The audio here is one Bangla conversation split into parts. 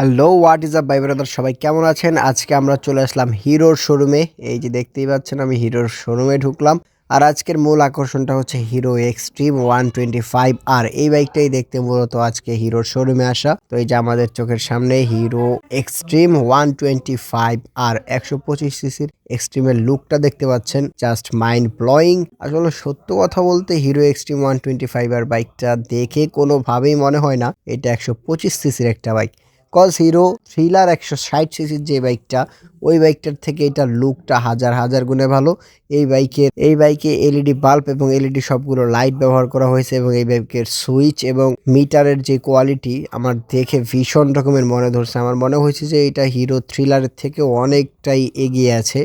হ্যালো হোয়াট ইজ আপ বাই ব্রাদার? সবাই কেমন আছেন? আজকে আমরা চলে আসলাম হিরোর শোরুমে এই যে দেখতেই পাচ্ছেন, আমি হিরোর শোরুমে ঢুকলাম। আর আজকের মূল আকর্ষণটা হচ্ছে Hero Xtreme one twenty five আর এই বাইকটাই দেখতে মূলত আজকে হিরোর শোরুমে আসা। তো এই যে আমাদের চোখের সামনে Hero Xtreme one twenty five আর একশো পঁচিশ সিসির এক্সট্রিমের লুকটা দেখতে পাচ্ছেন জাস্ট মাইন্ড ব্লোয়িং আসলে সত্য কথা বলতে Hero Xtreme one twenty five আর বাইকটা দেখে কোনোভাবেই মনে হয় না, এটা একশো পঁচিশ সিসির একটা বাইক। কজ হিরো থ্রিলার একশো ষাট সিসির যে বাইকটা ওই বাইকটার থেকে এটার লুকটা হাজার হাজার গুণে ভালো। এই বাইকের এই বাইকে এলইডি বাল্ব এবং এলইডি সবগুলো লাইট ব্যবহার করা হয়েছে এবং এই বাইকের সুইচ এবং মিটারের যে কোয়ালিটি আমার দেখে ভীষণ রকমের মনে ধরছে। আমার মনে হয়েছে যে এটা হিরো থ্রিলারের থেকে অনেকটাই এগিয়ে আছে।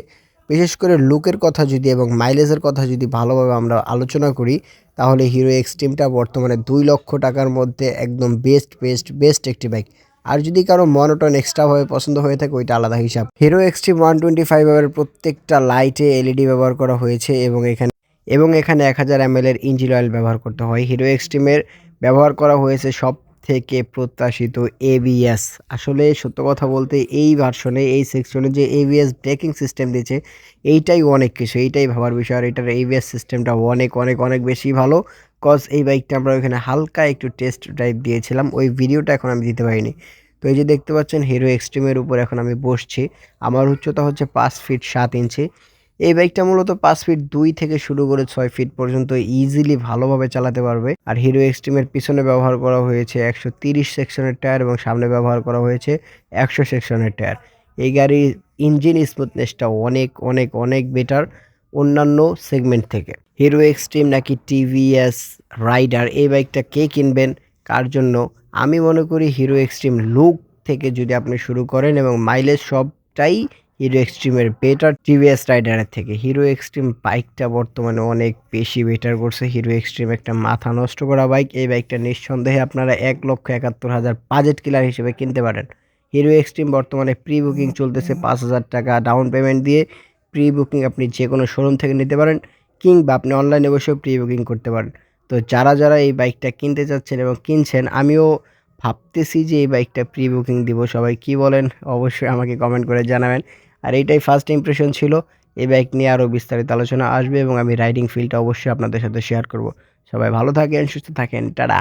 বিশেষ করে লুকের কথা যদি এবং মাইলেজের কথা যদি ভালোভাবে আমরা আলোচনা করি, তাহলে হিরো এক্সট্রিমটা বর্তমানে দুই লক্ষ টাকার মধ্যে একদম বেস্ট বেস্ট বেস্ট একটি বাইক আর যদি কারও মনোটন এক্সট্রাভাবে পছন্দ হয়ে থাকে, ওইটা আলাদা হিসাব। Hero Xtreme one twenty five এর প্রত্যেকটা লাইটে এলইডি ব্যবহার করা হয়েছে এবং এখানে এবং এখানে এক হাজার এম এর ইঞ্জিন অয়েল ব্যবহার করতে হয়। হিরো এক্সট্রিমের ব্যবহার করা হয়েছে সব থেকে প্রত্যাশিত এবিএস আসলে সত্য কথা বলতে, এই ভার্সনে এই সেকশনে যে এবিএস ব্রেকিং সিস্টেম দিয়েছে, এইটাই অনেক কিছু, এইটাই ভাবার বিষয়। আর এটার এবিএস সিস্টেমটা অনেক অনেক অনেক বেশি ভালো। কজ এই বাইকটা আমরা ওইখানে হালকা একটু টেস্ট ড্রাইভ দিয়েছিলাম, ওই ভিডিওটা এখন আমি দিতে পারিনি। তো এই যে দেখতে পাচ্ছেন হিরো এক্সট্রিমের উপর এখন আমি বসছি। আমার উচ্চতা হচ্ছে পাঁচ ফিট সাত ইঞ্চি এই বাইকটা মূলত পাঁচ ফিট দুই থেকে শুরু করে ছয় ফিট পর্যন্ত ইজিলি ভালোভাবে চালাতে পারবে। আর হিরো এক্সট্রিমের পিছনে ব্যবহার করা হয়েছে একশো তিরিশ সেকশনের টায়ার এবং সামনে ব্যবহার করা হয়েছে একশো সেকশনের টায়ার এই গাড়ির ইঞ্জিন স্মুথনেসটা অনেক অনেক অনেক বেটার অন্যান্য সেগমেন্ট থেকে। হিরো এক্সট্রিম নাকি টিভিএস রাইডার এই বাইকটা কে কিনবেন? কার জন্য? আমি মনে করি হিরো এক্সট্রিম লুক থেকে যদি আপনি শুরু করেন এবং মাইলেজ সবটাই হিরো এক্সট্রিমের বেটার টিভিএস রাইডারের থেকে। হিরো এক্সট্রিম বাইকটা বর্তমানে অনেক বেশি বেটার করছে। হিরো এক্সট্রিম একটা মাথা নষ্ট করা বাইক এই বাইকটা নিঃসন্দেহে আপনারা এক লক্ষ একাত্তর হাজার বাজেট কিলার হিসেবে কিনতে পারেন। হিরো এক্সট্রিম বর্তমানে প্রি বুকিং চলতেছে পাঁচ হাজার টাকা ডাউন পেমেন্ট দিয়ে। প্রি বুকিং আপনি যে কোনো শোরুম থেকে নিতে পারেন। কিংবা আপনি অনলাইনে বসেও প্রি বুকিং করতে পারেন। তো যারা যারা এই বাইকটা কিনতে চাচ্ছেন এবং কিনছেন, আমিও ভাবতেছি যে এই বাইকটা প্রি বুকিং দিব। সবাই কি বলেন, অবশ্যই আমাকে কমেন্ট করে জানাবেন। আর এইটাই ফার্স্ট ইমপ্রেশন ছিল। এই বাইক নিয়ে আরও বিস্তারিত আলোচনা আসবে এবং আমি রাইডিং ফিল্ডটা অবশ্যই আপনাদের সাথে শেয়ার করব। সবাই ভালো থাকেন, সুস্থ থাকেন, টাটা!